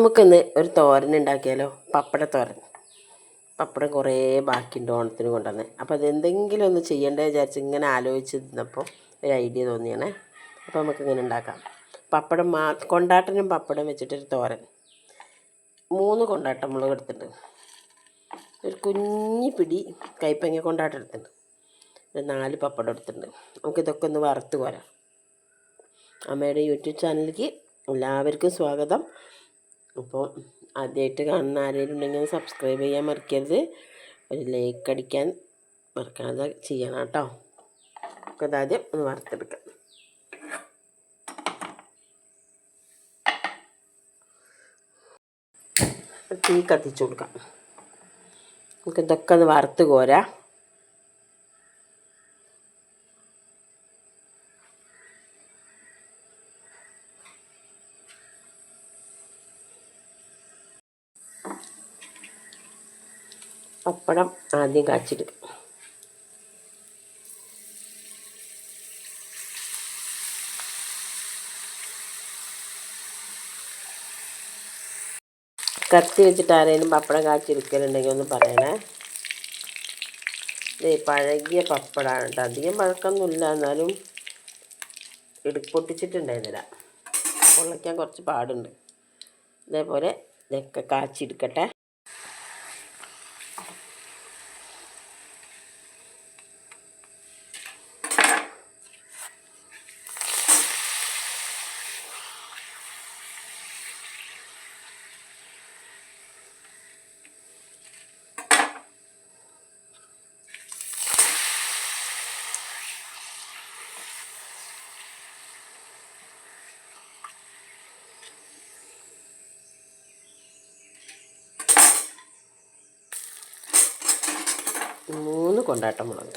നമുക്കിന്ന് ഒരു തോരൻ ഉണ്ടാക്കിയാലോ? പപ്പട തോരൻ. പപ്പടം കുറേ ബാക്കിയുണ്ട് ഓണത്തിന് കൊണ്ടുവന്ന്. അപ്പോൾ അതെന്തെങ്കിലും ഒന്ന് ചെയ്യേണ്ടത് വിചാരിച്ച് ഇങ്ങനെ ആലോചിച്ച് നിന്നപ്പോൾ ഒരു ഐഡിയ തോന്നിയാണ്. അപ്പോൾ നമുക്ക് ഇങ്ങനെ ഉണ്ടാക്കാം. പപ്പടം മാ കൊണ്ടാട്ടനും പപ്പടം വെച്ചിട്ടൊരു തോരൻ. മൂന്ന് കൊണ്ടാട്ടം മുളക് എടുത്തിട്ടുണ്ട്. ഒരു കുഞ്ഞി പിടി കൈപ്പങ്ങ കൊണ്ടാട്ടം എടുത്തിട്ടുണ്ട്. ഒരു നാല് പപ്പടം എടുത്തിട്ടുണ്ട്. നമുക്കിതൊക്കെ ഒന്ന് വറുത്ത് പോരാം അമ്മയുടെ യൂട്യൂബ് ചാനലിലേക്ക് എല്ലാവർക്കും സ്വാഗതം. അപ്പോൾ ആദ്യമായിട്ട് കാണുന്ന ആരെങ്കിലും ഉണ്ടെങ്കിൽ സബ്സ്ക്രൈബ് ചെയ്യാൻ മറക്കരുത്. ഒരു ലൈക്ക് അടിക്കാൻ മറക്കാതെ ചെയ്യണം കേട്ടോ. നമുക്ക് അതാദ്യം ഒന്ന് വറുത്തെടുക്കാം. തീ കത്തിച്ചു കൊടുക്കാം. നമുക്ക് ഇതൊക്കെ ഒന്ന് വറുത്ത് കോരാം. പപ്പടം ആദ്യം കാച്ചിടും. കത്തി വെച്ചിട്ട് ആരെങ്കിലും പപ്പടം കാച്ചിരിക്കലുണ്ടെങ്കിൽ ഒന്ന് പറയണേ. ഇത് പഴകിയ പപ്പടമാണ് കേട്ടോ. അധികം പഴക്കമൊന്നുമില്ല. എന്നാലും ഇടു പൊട്ടിച്ചിട്ടുണ്ടായിരുന്നില്ല പൊള്ളിക്കാൻ കുറച്ച് പാടുണ്ട്. ഇതേപോലെ ഇതൊക്കെ കാച്ചെടുക്കട്ടെ മൂന്ന് കൊണ്ടാട്ടം മുളക്.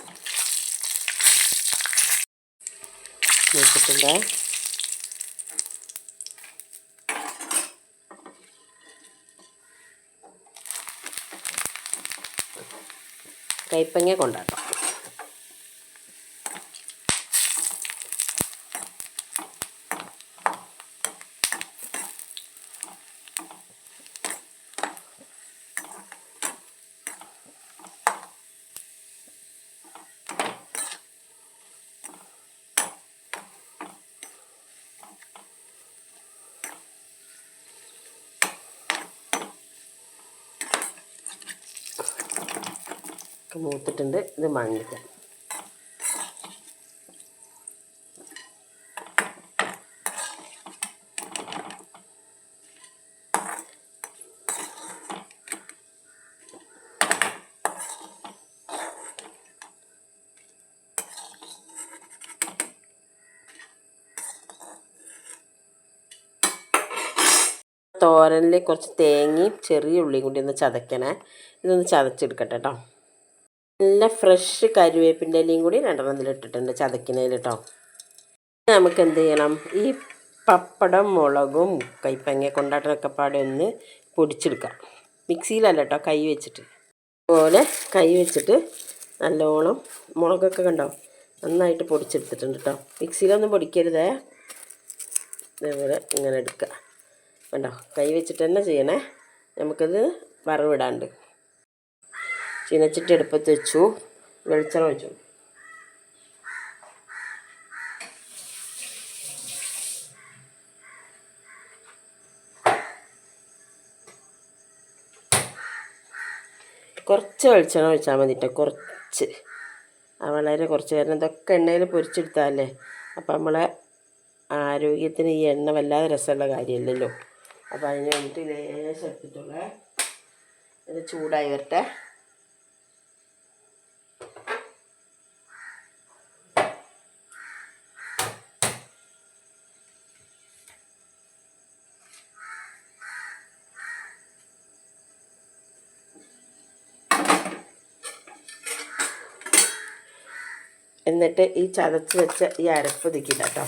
വെച്ചിട്ടുണ്ട് കൈപ്പങ്ങ കൊണ്ടാട്ടം. മൂത്തിട്ടുണ്ട്. ഇത് മാങ്ങിക്കാം തോരനിൽ കുറച്ച് തേങ്ങയും ചെറിയ ഉള്ളിയും കൂടി ഒന്ന് ചതക്കണേ ഇതൊന്ന് ചതച്ചെടുക്കട്ടെ കേട്ടോ നല്ല ഫ്രഷ് കരുവേപ്പിന്റെ ഇലയും കൂടി രണ്ടെണ്ണത്തിൽ ഇട്ടിട്ടുണ്ട് ചതക്കുന്നതിൽ കേട്ടോ നമുക്ക് എന്ത് ചെയ്യണം? ഈ പപ്പടം മുളകും കൈപ്പങ്ങ കൊണ്ടാട്ടൊക്കെ പാടെ ഒന്ന് പൊടിച്ചെടുക്കാം മിക്സിയിലല്ല കേട്ടോ കൈ വെച്ചിട്ട്. അതുപോലെ കൈ വെച്ചിട്ട് നല്ലോണം മുളകൊക്കെ കണ്ടോ? നന്നായിട്ട് പൊടിച്ചെടുത്തിട്ടുണ്ട് കേട്ടോ മിക്സിയിലൊന്നും പൊടിക്കരുതേ. ഇതേപോലെ ഇങ്ങനെ എടുക്കുക. കണ്ടോ? കൈ വെച്ചിട്ട് തന്നെ ചെയ്യണേ. നമുക്കത് വറവിടാണ്ട്. ചീനച്ചട്ടി എടുപ്പത്ത് വെച്ചു. വെളിച്ചെണ്ണ വെച്ചു കുറച്ച് വെളിച്ചെണ്ണ ഒഴിച്ചാൽ മതി കേട്ടോ കുറച്ച് വളരെ കുറച്ച്. കാരണം ഇതൊക്കെ എണ്ണയിൽ പൊരിച്ചെടുത്താലേ അപ്പം നമ്മളെ ആരോഗ്യത്തിന് ഈ എണ്ണ വല്ലാതെ രസമുള്ള കാര്യമല്ലല്ലോ. അപ്പോൾ അതിന് വേണ്ടിയിട്ട് ലേശം എടുത്തിട്ടുള്ള ഇത് ചൂടായി വരട്ടെ. എന്നിട്ട് ഈ ചതച്ച് വെച്ച ഈ അരപ്പ് ഇതിക്കില്ല കേട്ടോ.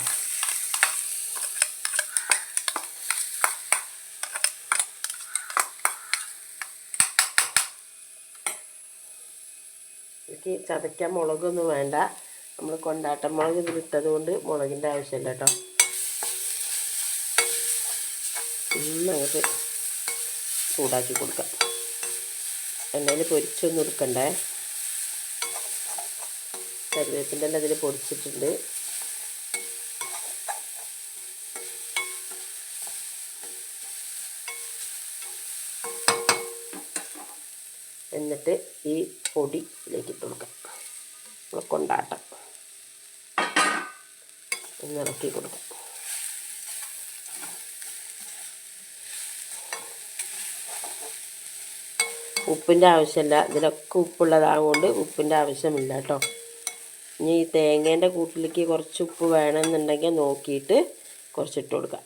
എനിക്ക് ചതയ്ക്കാൻ മുളകൊന്നും വേണ്ട. നമ്മൾ കൊണ്ടാട്ട മുളക് ഇതിലിട്ടത് കൊണ്ട് മുളകിന്റെ ആവശ്യമില്ല കേട്ടോ. ഒന്നങ്ങോട്ട് ചൂടാക്കി കൊടുക്കാം. എണ്ണയിൽ പൊരിച്ചൊന്നും എടുക്കണ്ടേ? കരുവേപ്പിന്റെ എല്ലാം അതിൽ പൊടിച്ചിട്ടുണ്ട്. എന്നിട്ട് ഈ പൊടി ഇതിലേക്ക് ഇട്ട് കൊടുക്കാം. നമ്മൾ കൊണ്ടാട്ടം. ഒന്ന് ഇളക്കി കൊടുക്കാം. ഉപ്പിന്റെ ആവശ്യമില്ല. ഇതിലൊക്കെ ഉപ്പുള്ളതാകൊണ്ട് ഉപ്പിന്റെ ആവശ്യമില്ല കേട്ടോ. ഇനി ഈ തേങ്ങേന്റെ കൂട്ടിലേക്ക് കുറച്ച് ഉപ്പ് വേണമെന്നുണ്ടെങ്കിൽ നോക്കിയിട്ട് കുറച്ചിട്ട് കൊടുക്കാം.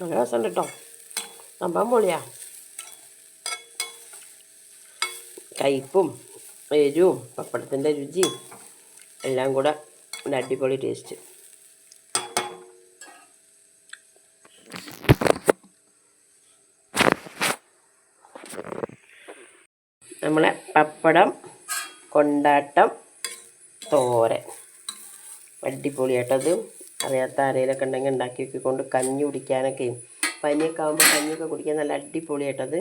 നല്ല രസമുണ്ട് കേട്ടോ. സംഭവം പൊളിയാ. കയ്പും എരിവും പപ്പടത്തിന്റെ രുചിയും എല്ലാം കൂടെ അടിപൊളി ടേസ്റ്റ് നമ്മളെ പപ്പടം കൊണ്ടാട്ടം തോരൻ. അടിപൊളിയായിട്ടത് അറിയാത്ത ആരെയിലൊക്കെ ഉണ്ടെങ്കിൽ ഉണ്ടാക്കി വെക്കൊണ്ട് കഞ്ഞി കുടിക്കാനൊക്കെ. പനിയൊക്കെ ആകുമ്പോൾ കഞ്ഞിയൊക്കെ കുടിക്കാൻ നല്ല അടിപൊളിയായിട്ടത്